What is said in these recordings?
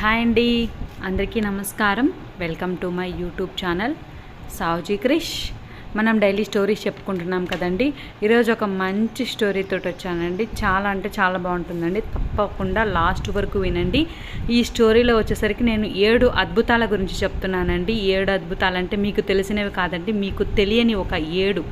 Hi అండి. అందరికీ నమస్కారం. Welcome to my YouTube channel సావుజీ Krish. మనం డైలీ స్టోరీస్ చెప్పుకుంటున్నాం కదండి. ఈరోజు ఒక మంచి స్టోరీతో వచ్చానండి. చాలా అంటే చాలా బాగుంటుందండి. తప్పకుండా లాస్ట్ వరకు వినండి. ఈ స్టోరీలో వచ్చేసరికి నేను ఏడు అద్భుతాల గురించి చెప్తున్నానండి. ఏడు అద్భుతాలు అంటే మీకు తెలిసినవి కాదండి. మీకు తెలియని ఒక ఏడు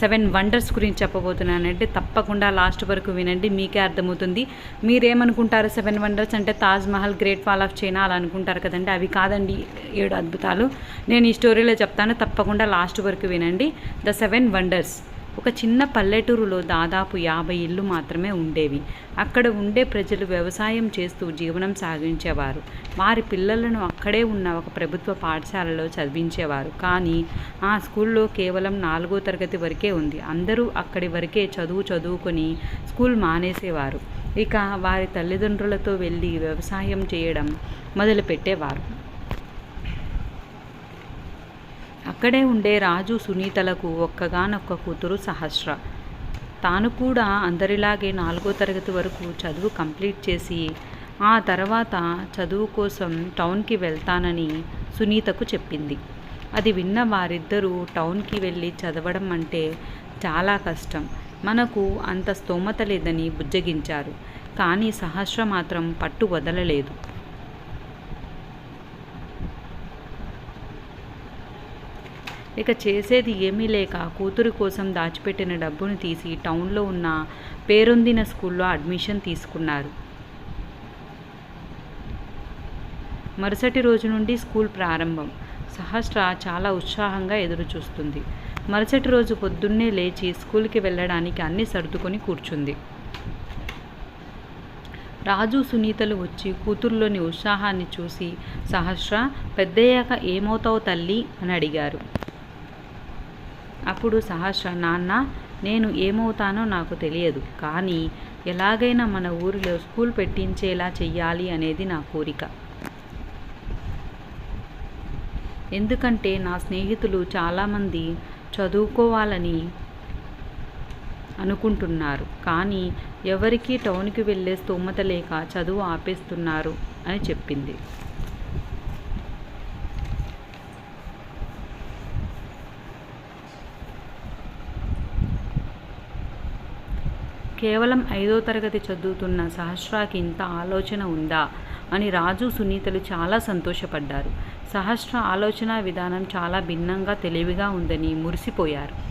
సెవెన్ వండర్స్ గురించి చెప్పబోతున్నానంటే తప్పకుండా లాస్ట్ వరకు వినండి మీకే అర్థమవుతుంది. మీరేమనుకుంటారు సెవెన్ వండర్స్ అంటే Taj Mahal Great Wall of China అలా అనుకుంటారు కదండి. అవి కాదండి ఏడు అద్భుతాలు. నేను ఈ స్టోరీలో చెప్తాను తప్పకుండా లాస్ట్ వరకు వినండి. The seven wonders. ఒక చిన్న పల్లెటూరులో దాదాపు యాభై ఇళ్ళు మాత్రమే ఉండేవి. అక్కడ ఉండే ప్రజలు వ్యవసాయం చేస్తూ జీవనం సాగించేవారు. వారి పిల్లలను అక్కడే ఉన్న ఒక ప్రభుత్వ పాఠశాలలో చదివించేవారు. కానీ ఆ స్కూల్లో కేవలం నాలుగో తరగతి వరకే ఉంది. అందరూ అక్కడి వరకే చదువు చదువుకొని స్కూల్ మానేసేవారు. ఇక వారి తల్లిదండ్రులతో వెళ్ళి వ్యవసాయం చేయడం మొదలుపెట్టేవారు. అక్కడే ఉండే రాజు సునీతలకు ఒక్కగానొక్క కూతురు సహస్ర. తాను కూడా అందరిలాగే నాలుగో తరగతి వరకు చదువు కంప్లీట్ చేసి ఆ తర్వాత చదువు కోసం టౌన్కి వెళ్తానని సునీతకు చెప్పింది. అది విన్న వారిద్దరూ టౌన్కి వెళ్ళి చదవడం అంటే చాలా కష్టం. మనకు అంత స్తోమత లేదని బుజ్జగించారు. కానీ సహస్ర మాత్రం పట్టు వదలలేదు. ఇక చేసేది ఏమీ లేక కూతురు కోసం దాచిపెట్టిన డబ్బును తీసి టౌన్లో ఉన్న పేరొందిన స్కూల్లో అడ్మిషన్ తీసుకున్నారు. మరుసటి రోజు నుండి స్కూల్ ప్రారంభం. సహస్ర చాలా ఉత్సాహంగా ఎదురుచూస్తుంది. మరుసటి రోజు పొద్దున్నే లేచి స్కూల్కి వెళ్ళడానికి అన్ని సర్దుకొని కూర్చుంది. రాజు సునీతలు వచ్చి కూతుర్లోని ఉత్సాహాన్ని చూసి సహస్ర పెద్దయ్యాక ఏమవుతావు తల్లి? అని అడిగారు. అప్పుడు సహస్ర నాన్న నేను ఏమవుతానో నాకు తెలియదు. కానీ ఎలాగైనా మన ఊరిలో స్కూల్ పెట్టించేలా చెయ్యాలి అనేది నా కోరిక. ఎందుకంటే నా స్నేహితులు చాలామంది చదువుకోవాలని అనుకుంటున్నారు. కానీ ఎవరికీ టౌన్కి వెళ్ళే స్తోమత లేక చదువు ఆపేస్తున్నారు అని చెప్పింది. కేవలం ఐదో తరగతి చదువుతున్న సహస్రాకి ఇంత ఆలోచన ఉందా అని రాజు సునీతలు చాలా సంతోషపడ్డారు. సహస్ర ఆలోచన విధానం చాలా భిన్నంగా తెలివిగా ఉందని మురిసిపోయారు.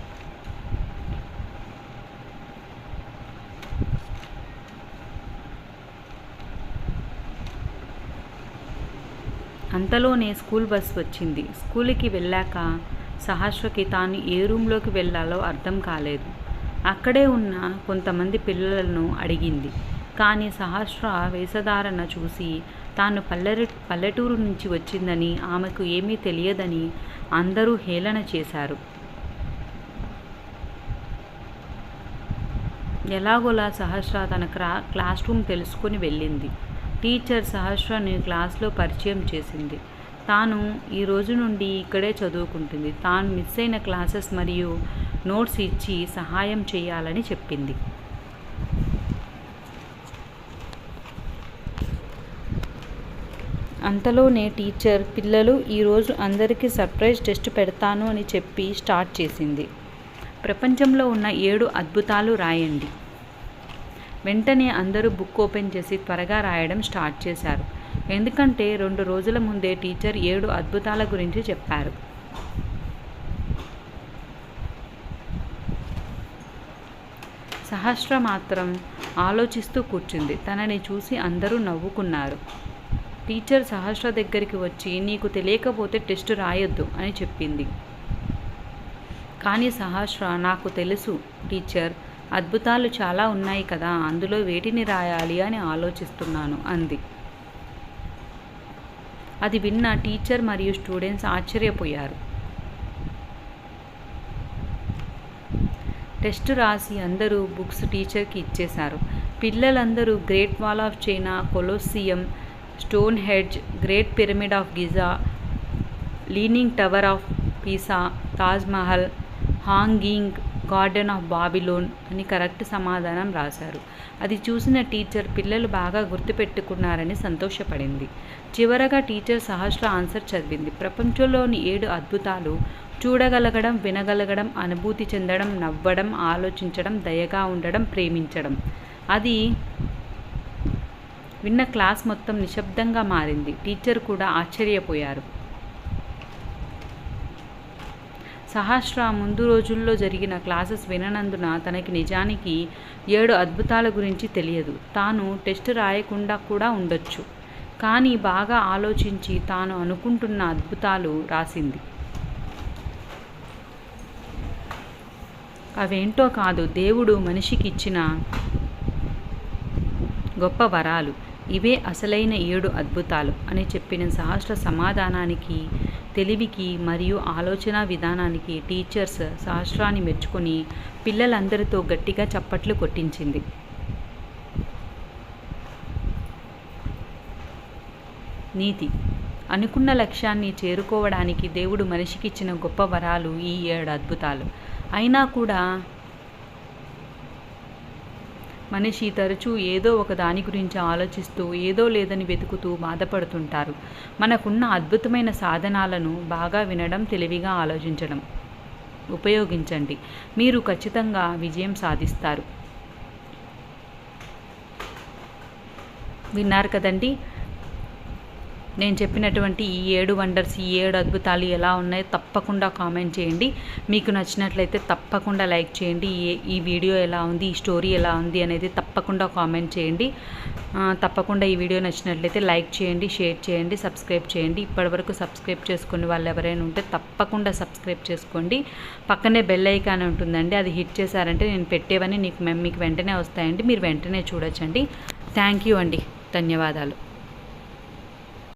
అంతలోనే స్కూల్ బస్ వచ్చింది. స్కూల్కి వెళ్ళాక సహస్రకి తాను ఏ రూమ్లోకి వెళ్ళాలో అర్థం కాలేదు. అక్కడే ఉన్న కొంతమంది పిల్లలను అడిగింది. కానీ సహస్ర వేషధారణ చూసి తాను పల్లె పల్లెటూరు నుంచి వచ్చిందని ఆమెకు ఏమీ తెలియదని అందరూ హేళన చేశారు. ఎలాగోలా సహస్ర తన క్లా క్లాస్ రూమ్ తెలుసుకొని వెళ్ళింది. టీచర్ సహస్రని క్లాస్లో పరిచయం చేసింది. తాను ఈ రోజు నుండి ఇక్కడే చదువుకుంటుంది. తాను మిస్ అయిన క్లాసెస్ మరియు నోట్స్ ఇచ్చి సహాయం చేయాలని చెప్పింది. అంతలోనే టీచర్ పిల్లలు ఈరోజు అందరికీ సర్ప్రైజ్ టెస్ట్ పెడతాను అని చెప్పి స్టార్ట్ చేసింది. ప్రపంచంలో ఉన్న ఏడు అద్భుతాలు రాయండి. వెంటనే అందరూ బుక్ ఓపెన్ చేసి త్వరగా రాయడం స్టార్ట్ చేశారు. ఎందుకంటే రెండు రోజుల ముందే టీచర్ ఏడు అద్భుతాల గురించి చెప్పారు. సహస్ర మాత్రం ఆలోచిస్తూ కూర్చుంది. తనని చూసి అందరూ నవ్వుకున్నారు. టీచర్ సహస్ర దగ్గరికి వచ్చి నీకు తెలియకపోతే టెస్ట్ రాయొద్దు అని చెప్పింది. కానీ సహస్ర నాకు తెలుసు టీచర్. అద్భుతాలు చాలా ఉన్నాయి కదా అందులో వేటిని రాయాలి అని ఆలోచిస్తున్నాను అంది. అది విన్న టీచర్ మరియు స్టూడెంట్స్ ఆశ్చర్యపోయారు. టెస్ట్ రాసి అందరూ బుక్స్ టీచర్కి ఇచ్చేశారు. పిల్లలందరూ Great Wall of China Colosseum Stonehenge Great Pyramid of Giza Leaning Tower of Pisa Taj Mahal Hanging Garden of Babylon అని కరెక్ట్ సమాధానం రాశారు. అది చూసిన టీచర్ పిల్లలు బాగా గుర్తుపెట్టుకున్నారని సంతోషపడింది. చివరగా టీచర్ సహస్ర ఆన్సర్ చదివింది. ప్రపంచంలోని ఏడు అద్భుతాలు చూడగలగడం వినగలగడం అనుభూతి చెందడం నవ్వడం ఆలోచించడం దయగా ఉండడం ప్రేమించడం. అది విన్న క్లాస్ మొత్తం నిశ్శబ్దంగా మారింది. టీచర్ కూడా ఆశ్చర్యపోయారు. సహస్ర ముందు రోజుల్లో జరిగిన క్లాసెస్ విననందున తనకి నిజానికి ఏడు అద్భుతాల గురించి తెలియదు. తాను టెస్ట్ రాయకుండా కూడా ఉండొచ్చు. కానీ బాగా ఆలోచించి తాను అనుకుంటున్న అద్భుతాలు రాసింది. అవేంటో కాదు దేవుడు మనిషికి ఇచ్చిన గొప్ప వరాలు. ఇవే అసలైన ఏడు అద్భుతాలు అని చెప్పిన సహస్ర సమాధానానికి తెలివికి మరియు ఆలోచన విధానానికి టీచర్స్ సహస్రాన్ని మెచ్చుకొని పిల్లలందరితో గట్టిగా చప్పట్లు కొట్టించింది. నీతి. అనుకున్న లక్ష్యాన్ని చేరుకోవడానికి దేవుడు మనిషికి ఇచ్చిన గొప్ప వరాలు ఈ ఏడు అద్భుతాలు. అయినా కూడా మనిషి తరచూ ఏదో ఒక దాని గురించి ఆలోచిస్తూ ఏదో లేదని వెతుకుతూ బాధపడుతుంటారు. మనకున్న అద్భుతమైన సాధనాలను బాగా వినడం తెలివిగా ఆలోచించడం ఉపయోగించండి. మీరు ఖచ్చితంగా విజయం సాధిస్తారు. విన్నారు కదండి? నేను చెప్పినటువంటి ఈ ఏడు వండర్స్ ఈ ఏడు అద్భుతాలు ఎలా ఉన్నాయో తప్పకుండా కామెంట్ చేయండి. మీకు నచ్చినట్లయితే తప్పకుండా లైక్ చేయండి. ఈ ఈ వీడియో ఎలా ఉంది? ఈ స్టోరీ ఎలా ఉంది? అనేది తప్పకుండా కామెంట్ చేయండి. తప్పకుండా ఈ వీడియో నచ్చినట్లయితే లైక్ చేయండి షేర్ చేయండి సబ్స్క్రైబ్ చేయండి. ఇప్పటివరకు సబ్స్క్రైబ్ చేసుకునే వాళ్ళు ఎవరైనా ఉంటే తప్పకుండా సబ్స్క్రైబ్ చేసుకోండి. పక్కనే బెల్ ఐకాన్ ఉంటుందండి. అది హిట్ చేశారంటే నేను పెట్టేవని నీకు మీకు వెంటనే వస్తాయండి. మీరు వెంటనే చూడొచ్చండి. థ్యాంక్ యూ అండి. ధన్యవాదాలు.